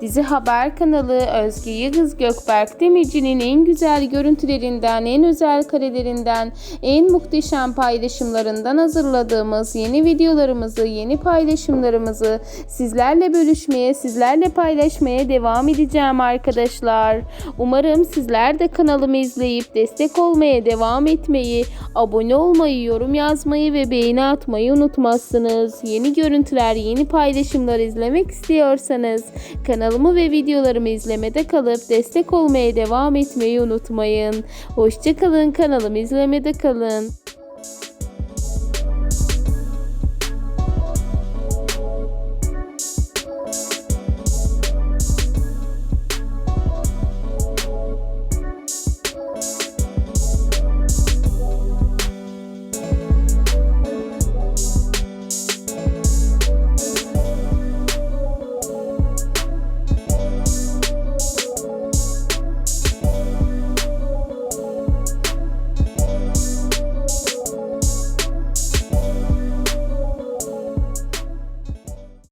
Dizi Haber kanalı Özge Yıldız Gökberk Demirci'nin en güzel görüntülerinden, en özel karelerinden, en muhteşem paylaşımlarından hazırladığımız yeni videolarımızı, yeni paylaşımlarımızı sizlerle bölüşmeye, sizlerle paylaşmaya devam edeceğim arkadaşlar. Umarım sizler de kanalımı izleyip destek olmaya devam etmeyi, abone olmayı, yorum yazmayı ve beğeni atmayı unutmazsınız. Yeni görüntüler, yeni paylaşımlar izlemek istiyorsanız kanalımı ve videolarımı izlemede kalıp destek olmaya devam etmeyi unutmayın. Hoşçakalın kanalımı izlemede kalın.